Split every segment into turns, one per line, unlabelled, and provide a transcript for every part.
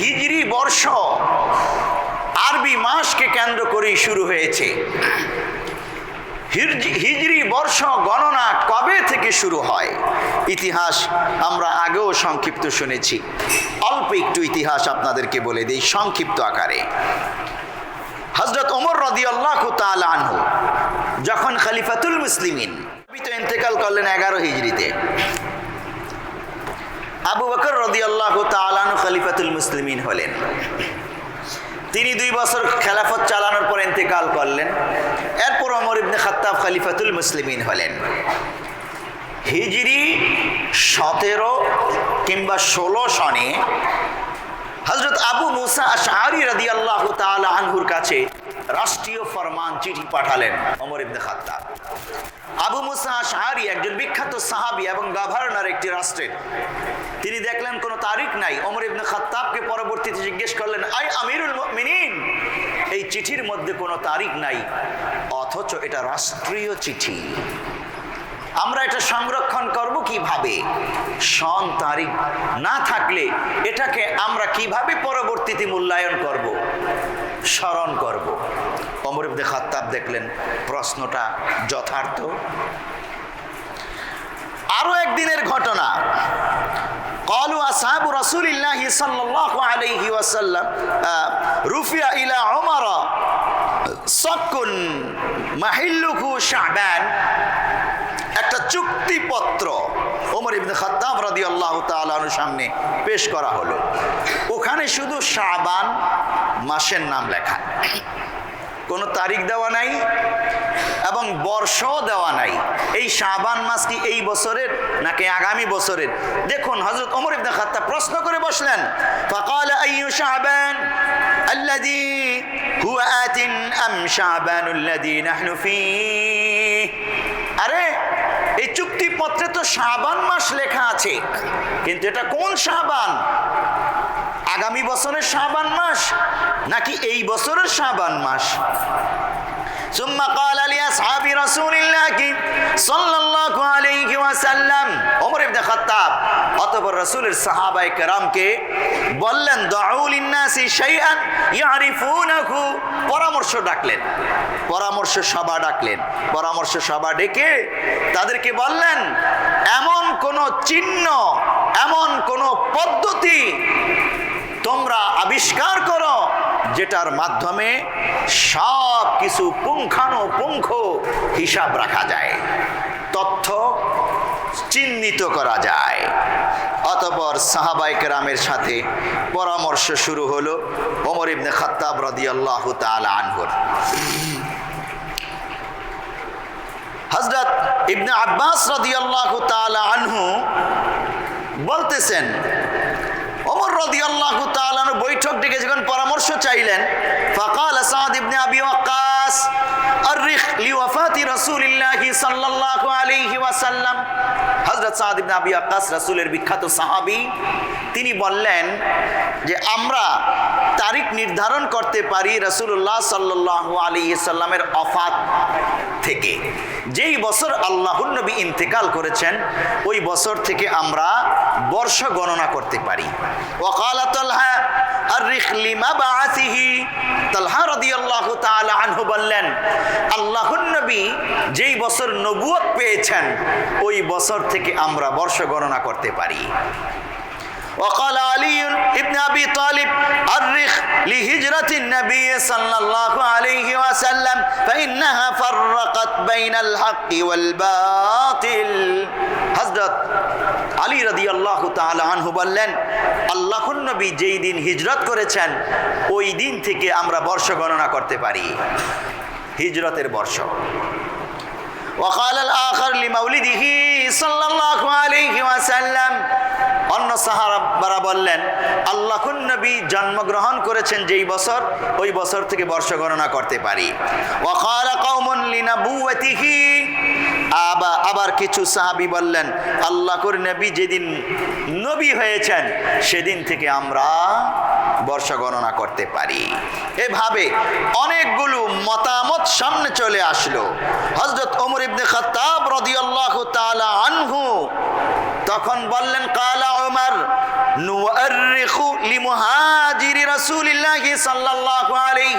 হিজরি বর্ষ আরবি মাসকে কেন্দ্র করেই শুরু হয়েছে। হিজরি বর্ষ গণনা কবে থেকে শুরু হয়? ইতিহাস আমরা আগেও সংক্ষিপ্ত শুনেছি। অল্প একটু ইতিহাস আপনাদেরকে বলে দিই সংক্ষিপ্ত আকারে। হজরত ওমর রদি আল্লাহ আনহু যখন খালিফাতুল মুসলিমিন ইন্তেকাল করলেন এগারো হিজড়িতে। আবু বকর রদি আল্লাহ তালানু খলিফাতুল মুসলিমিন হলেন। তিনি দুই বছর খেলাফত চালানোর পর ইন্তেকাল করলেন। এরপর অমর ইবনে খাত্তাব খলিফাতুল মুসলিমিন হলেন। হিজরি সতেরো কিংবা ষোলো সনে হজরত আবু মুসা আশারি রাদি আল্লাহ আনহুর কাছে রাষ্ট্রীয় ফরমান চিঠি পাঠালেন অমর ইবনে খাত্তাব। আবু মুসা শাহরি একজন বিখ্যাত সাহাবি এবং গভর্নর একটি রাষ্ট্রের। তিনি দেখলেন কোনো তারিখ নাই। অমর ইবনে খাত্তাবকে পরবর্তীতে জিজ্ঞেস করলেন আই আমিরুল মুমিনিন? এই চিঠির মধ্যে কোনো তারিখ নাই, অথচ এটা রাষ্ট্রীয় চিঠি। আমরা এটা সংরক্ষণ করব কিভাবে সন তারিখ না থাকলে এটাকে আমরা কিভাবে পরবর্তীতে মূল্যায়ন করব স্মরণ করব অমর ইবনে খাত্তাব দেখলেন প্রশ্নটা যথার্থ আরো একদিনের ঘটনা قالوا أصحاب رسول الله صلى الله عليه وسلم آه، رفع إلى عمر صك محله شعبان আল্লাহ তালুর সামনে পেশ করা হলো। ওখানে শুধু শাবান মাসের নাম লেখা। কোনো তারিখ দেওয়া নাই এবং বর্ষ দেওয়া নাই। এই শাহবান মাস কি এই বছরের নাকি আগামী বছরের? দেখুন হজরত অমর ইবনে খাত্তাব প্রশ্ন করে বসলেন, ফাকাল আইয়ু শাহবান আল্লাযী হুয়া আতিন আম শাহবানুল্লাযী নাহনু ফী আরে, এই চুপ চুক্তিপত্রে তো শাবান মাস লেখা আছে। কিন্তু এটা কোন শাবান? আগামী বছরের শাবান মাস নাকি এই বছরের শাবান মাস? ثم قال لأصحاب رسول الله صلى الله عليه وسلم ওমর ইবনে খাত্তাব অতঃপর রাসূলের সাহাবায়ে কেরামকে বললেন দাউল ইন্নাসি শাইআন ইয়ারিফুনাহু পরামর্শ ডাকলেন পরামর্শ সভা ডাকলেন পরামর্শ সভা ডেকে তাদেরকে বললেন এমন কোন চিহ্ন এমন কোন পদ্ধতি তোমরা আবিষ্কার করো যেটার মাধ্যমে সব কিছু পুঙ্খানুপুঙ্খ হিসাব রাখা যায়, তথ্য চিহ্নিত করা যায়। অতপর সাহাবাইক রামের সাথে পরামর্শ শুরু হলো ওমর ইবনে খাত্তাব রাদিয়াল্লাহু তাআলা আনহুর। হজরত ইবনে আব্বাস রাদিয়াল্লাহু তাআলা আনহু বলতেছেন, ওমর রাদিয়াল্লাহু তাআলা বৈঠক ডেকে যখন চাইলেন। বিখ্যাত সাহাবী, তিনি বললেন যে, আমরা তারিখ নির্ধারণ করতে পারি রসুল্লাহ সাল্লাল্লাহু আলাইহি সাল্লামের অফাত থেকে। যেই বছর আল্লাহুর নবী ইন্তেকাল করেছেন, ওই বছর থেকে আমরা বর্ষ গণনা করতে পারি। ওয়াকালা তালহা বললেন যেই বছর নবুয়ত পেয়েছেন ওই বছর থেকে আমরা বর্ষ গণনা করতে পারি। وقال علي ابن ابي طالب ارخ لهجره النبي صلى الله عليه وسلم فانها فرقت بين الحق والباطل হযরত আলী রাদিয়াল্লাহু তাআলা আনহু বললেন আল্লাহর নবী যেই দিন হিজরত করেছেন ওই দিন থেকে আমরা বর্ষ গণনা করতে পারি হিজরতের বর্ষ وقال الآخر لمولده صلى الله عليه وسلم অন্য সাহাবারা বললেন, আল্লাহুন নবী জন্মগ্রহণ করেছেন যেই বছর, ওই বছর থেকে বর্ষ গণনা করতে পারি। আবা, আবার কিছু সাহাবী বললেন, আল্লাহর নবী যেদিন নবী হয়েছেন, সেদিন থেকে আমরা বর্ষ গণনা করতে পারি। এভাবে অনেকগুলো মতামত সামনে চলে আসলো। হজরত ওমর ইবনে খাত্তাব রাদিয়াল্লাহু তাআলা আনহু তখন বললেন, কালা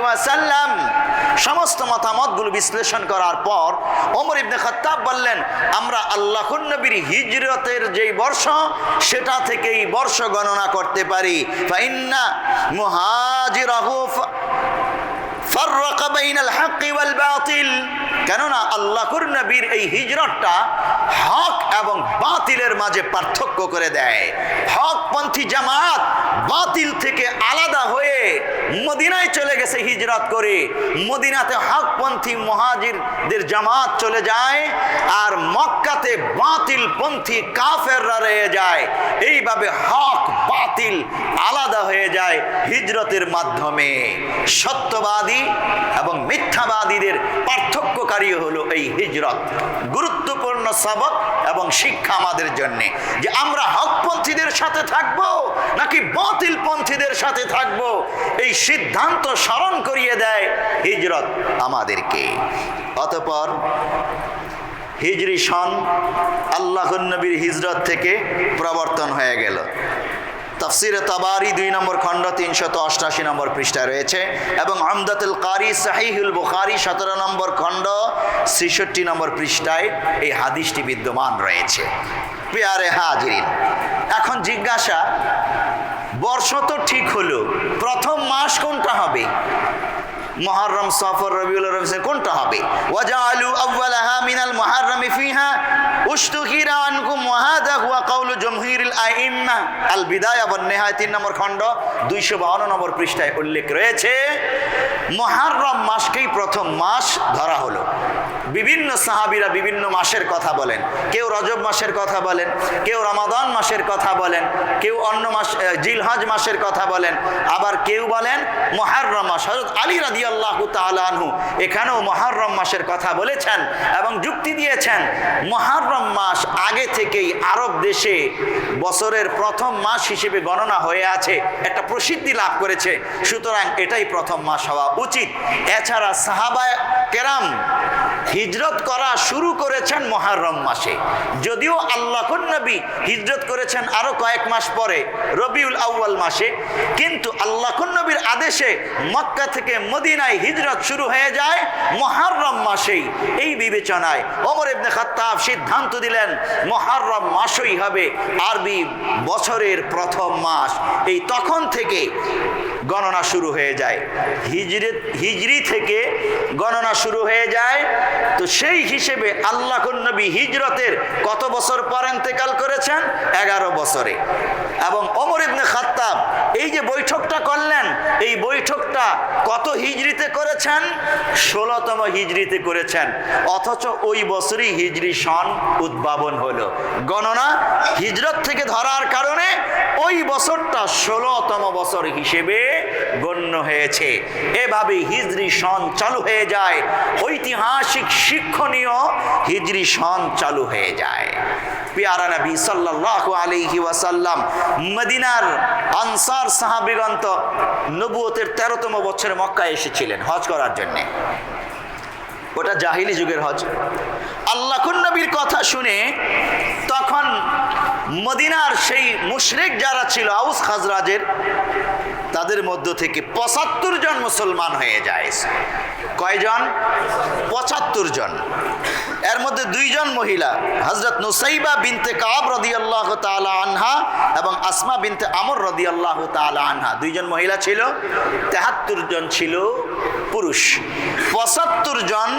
ওয়াসাল্লাম। সমস্ত মতামতগুলো বিশ্লেষণ করার পর ওমর ইবনে খাত্তাব বললেন, আমরা আল্লাহ নবীর হিজরতের যেই বর্ষ, সেটা থেকেই বর্ষ গণনা করতে পারি। ফাইন্না ফ- ফাররাকা বাইনাল হাক্কি ওয়াল বাতিল কেননা আল্লাহর নবীর এই হিজরতটা হক এবং বাতিলের মাঝে পার্থক্য করে দেয়। হকপন্থী জামাত বাতিল থেকে আলাদা হয়ে মদিনায় চলে গেছে হিজরত করে। মদিনাতে হকপন্থী মহাজিরদের জামাত চলে যায় আর মক্কাতে বাতিল পন্থী কাফেররা রয়ে যায়। এইভাবে হক বাতিল আলাদা হয়ে যায় হিজরতের মাধ্যমে। সত্যবাদী এবং মিথ্যাবাদীদের পার্থক্যকারী হলো এই হিজরত। গুরুত্বপূর্ণ সবক এবং শিক্ষা আমাদের জন্যে। যে আমরা হকপন্থীদের সাথে থাকব নাকি বাতিলপন্থীদের সাথে থাকব, এই সিদ্ধান্ত স্মরণ করিয়ে দেয় হিজরত আমাদেরকে। অতপর হিজরি সন আল্লাহ নবীর হিজরত থেকে প্রবর্তন হয়ে গেল। তফসিরে তাবারি দুই নম্বর খণ্ড তিনশত অষ্টাশি নম্বর পৃষ্ঠায় রয়েছে এবং আমদাতুল কারি সাহিহুল বুখারি সতেরো নম্বর খণ্ড ছেষট্টি নম্বর পৃষ্ঠায় এই হাদিসটি বিদ্যমান রয়েছে। পেয়ারে হাজিরিন, এখন জিজ্ঞাসা, বর্ষ তো ঠিক হলো, প্রথম মাস কোনটা হবে? মহরম সফর রবিউল রবিউল কোনটা হবে? ওয়াজালু আউওয়ালাহা মিনাল মুহাররামি ফিহা উশতুহিরা আনকুম ওয়া হাদা হুয়া কাউলু জমহিরুল আইম্মা। আল বিদায়া ওয়ান নিহায়া, তিন নম্বর খণ্ড 252 নম্বর পৃষ্ঠায় উল্লেখ রয়েছে মুহাররম মাসকেই প্রথম মাস ধরা হলো। বিভিন্ন সাহাবিরা বিভিন্ন মাসের কথা বলেন। কেউ রজব মাসের কথা বলেন, কেউ রমাদান মাসের কথা বলেন, কেউ অন্য মাস জিলহজ মাসের কথা বলেন, আবার কেউ বলেন মহারম মাস। হজরত আলী রাদি আল্লাহ তালু এখানেও মহারম মাসের কথা বলেছেন এবং যুক্তি দিয়েছেন মহারম মাস আগে থেকেই আরব দেশে বছরের প্রথম মাস হিসেবে গণনা হয়ে আছে, একটা প্রসিদ্ধি লাভ করেছে, সুতরাং এটাই প্রথম মাস হওয়া উচিত। এছাড়া সাহাবায় কেরাম হিজরত করা শুরু করেছেন মহারম মাসে। যদিও আল্লাহ নবী হিজরত করেছেন আরও কয়েক মাস পরে, রবিউল আউয়াল মাসে। কিন্তু আল্লাহ নবীর আদেশে মক্কা থেকে মদিনায় হিজরত শুরু হয়ে যায় মহারম মাসেই। এই বিবেচনায় ওমর ইবনে খাত্তাব সিদ্ধান্ত দিলেন, মহারম মাসই হবে আরবি বছরের প্রথম মাস। এই তখন থেকে গণনা শুরু হয়ে যায়। হিজরি হিজরি থেকে গণনা শুরু হয়ে যায়। তো সেই হিসেবে আল্লাহ নবী হিজরতের কত বছর পর ইন্তেকাল করেছেন? এগারো বছরে। এবং ওমর ইবনে খাত্তাব এই যে বৈঠকটা করলেন, এই বৈঠকটা কত হিজরিতে করেছেন? ষোলোতম হিজরিতে করেছেন। অথচ ওই বছরই হিজরি সন উদ্ভাবন হলো। গণনা হিজরত থেকে ধরার কারণে ওই বছরটা ষোলোতম বছর হিসেবে গণ্য হয়েছে। এভাবে হিজরি সন চালু হয়ে যায়। ঐতিহাসিক শিক্ষণীয় হিজরি সন চালু হয়ে যায়। পিয়ারা নবী সাল্লাল্লাহু আলাইহি ওয়াসাল্লাম মদিনার আনসার সাহাবিগণ তো নবুয়তের তেরোতম বছরে মক্কায় এসেছিলেন হজ করার জন্যে। ওটা জাহিলি যুগের হজ। আল্লাহ নবীর কথা শুনে তখন মদিনার সেই মুশরিক যারা ছিল, আউস খাজরাজের, তাদের মধ্য থেকে পঁচাত্তর জন মুসলমান হয়ে যায়। কয়জন? পঁচাত্তর জন। এর মধ্যে দুইজন মহিলা হজরত নুসাইবা বিনতে কাব রদি আল্লাহ তালা আনহা এবং আসমা বিনতে আমর রদি আল্লাহ তালা আনহা। দুইজন মহিলা ছিল, তেহাত্তর জন ছিল পুরুষ। পঁচাত্তর জন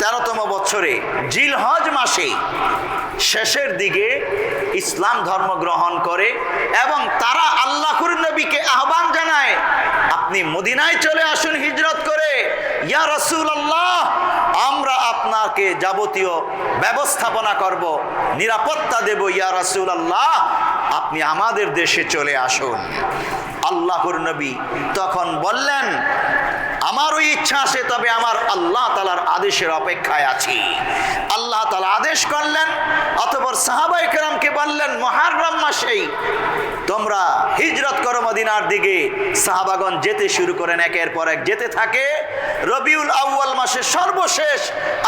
তেরোতম বছরে জিলহজ মাসে শেষের দিকে ইসলাম ধর্ম গ্রহণ করে এবং তারা আল্লাহর নবীকে আহ্বান জানায়, আপনি মদিনায় চলে আসুন হিজরত করে। ইয়া রসুল আল্লাহ আমরা আপনাকে যাবতীয় ব্যবস্থাপনা করব, নিরাপত্তা দেব, ইয়া রসুল আল্লাহ আপনি আমাদের দেশে চলে আসুন। আল্লাহর নবী তখন বললেন আমারও ইচ্ছা আছে, তবে আমার আল্লাহ তালার আদেশের অপেক্ষায় আছি। আল্লাহ তালা আদেশ করলেন অথবা সাহাবাই কেরামকে বললেন মহারম মাসেই তোমরা হিজরত করো মদিনার দিকে। সাহাবাগন যেতে শুরু করেন, একের পর এক যেতে থাকে। রবিউল আউয়াল মাসে সর্বশেষ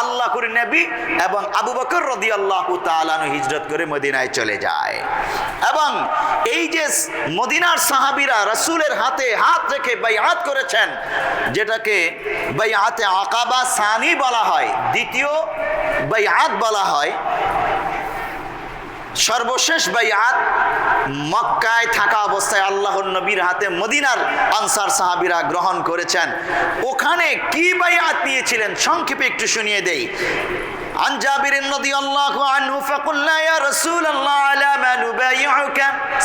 আল্লাহ করে নেবি এবং আবু বকর রদি আল্লাহ তালানু হিজরত করে মদিনায় চলে যায়। এবং এই যে মদিনার সাহাবিরা রসুলের হাতে হাত রেখে বাইআত করেছেন, যেটাকে বাইআতে আকাবা সানি বলা হয়, দ্বিতীয় বাইআত বলা হয় সর্বশেষ বাইয়াত মক্কায় থাকা অবস্থায় আল্লাহর নবীর হাতে মদিনার আনসার সাহাবিরা গ্রহণ করেছেন। ওখানে কি বাইয়াত নিয়েছিলেন? সংক্ষেপে একটু শুনিয়ে দেই। عن جابر رضي الله عنه فقلنا يا رسول الله على ما نبايعك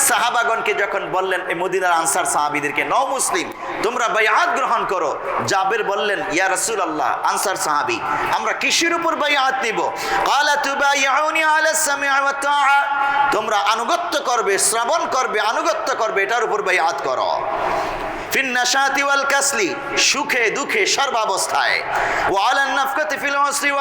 সাহাবাগণকে যখন বললেন এই মদিনার আনসার সাহাবীদেরকে নও মুসলিম তোমরা বাইআত গ্রহণ করো জাবের বললেন ইয়া রাসূলুল্লাহ আনসার সাহাবী আমরা কিসের উপর বাইআত নিব قال تبايعوني على السمع والطاعه তোমরা আনুগত্য করবে শ্রবণ করবে আনুগত্য করবে এটার উপর বাইআত করো ফিন্নাশাতি সুখে দুঃখে সর্বাবস্থায়। ওয়ালান নাফকাতি ফিল উসরি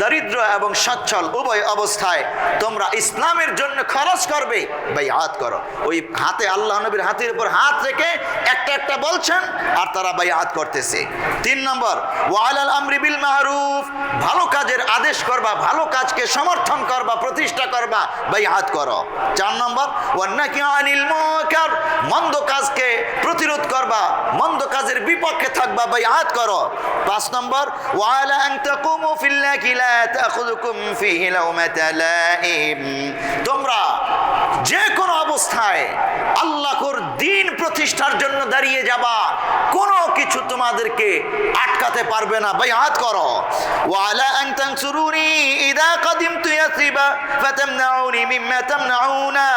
দরিদ্র এবং সচ্ছল উভয় অবস্থায়। তোমরা ইসলামের জন্য খরচ করবে বাইআত করো। ওই হাতে আল্লাহ নবীর হাতের উপর হাত রেখে একটা একটা বলছেন, আর তারা বাইআত করতেছে। তিন নম্বর ওয়ালাল আমরি বিল মারুফ ভালো কাজের আদেশ করবা, ভালো কাজকে সমর্থন করবা, প্রতিষ্ঠা করবা বাইআত করো। চার নম্বর ওয়ান্নাকি আনিল মুনকার, মন্দ কাজকে প্রতিরোধ করবা মন্দ কাজের বিপক্ষে থাকবা বা ইয়াদ করো। পাঁচ নম্বর তোমরা যে অবস্থায় আল্লাহর দিন প্রতিষ্ঠার জন্য দাঁড়িয়ে যাবা। কোনো কিছু তোমাদেরকে আটকাতে পারবে না। ভাই হাত করো ওয়ালা আন তানসুরুনি ইদা কদিম কদিমতু ইয়াসিবা ফাতামনাউনি মিম্মা তামনাউনা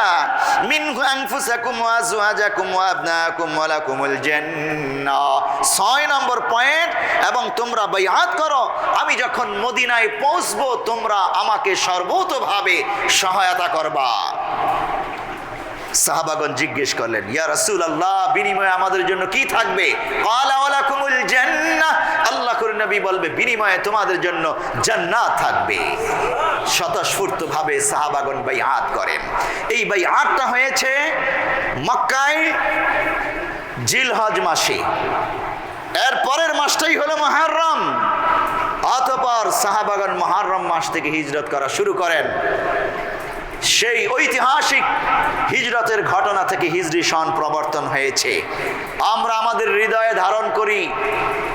মিনহু আনফুসাকুম ওয়া আজওয়াজাকুম ওয়া আবনাকুম ওয়া লাকুমুল জান্নাহ 6 নম্বর পয়েন্ট, এবং তোমরা বাইআত করো, আমি যখন মদিনায় পৌঁছবো, তোমরা আমাকে সর্বতোভাবে সহায়তা করবা। সাহাবাগণ জিজ্ঞেস করলেন, ইয়া রাসূল আল্লাহ বিনিময়ে আমাদের জন্য কি থাকবে? আল্লাহ করে নবী বলবে, বিনিময়ে তোমাদের জন্য জান্নাত থাকবে। স্বতঃস্ফূর্ত ভাবে সাহাবাগণ বাইআত করেন। এই বাই বাইআতটা হয়েছে মক্কায় জিলহজ মাসে। এর পরের মাসটাই হলো মহারম। অতপর সাহাবাগন মহারম মাস থেকে হিজরত করা শুরু করেন। সেই ঐতিহাসিক হিজরতের ঘটনা থেকে হিজরি সন প্রবর্তন হয়েছে। আমরা আমাদের হৃদয়ে ধারণ করি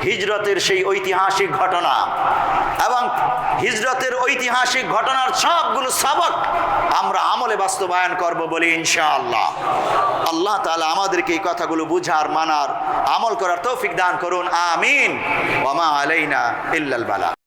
হিজরতের সেই ঐতিহাসিক ঘটনা এবং হিজরতের ঐতিহাসিক ঘটনার সবগুলো সবক আমরা আমলে বাস্তবায়ন করব বলি ইনশাআল্লাহ। আল্লাহ তালা আমাদেরকে এই কথাগুলো বুঝার, মানার, আমল করার তৌফিক দান করুন, আমিন। ওমা আলাইনা ইল্লাল বালা।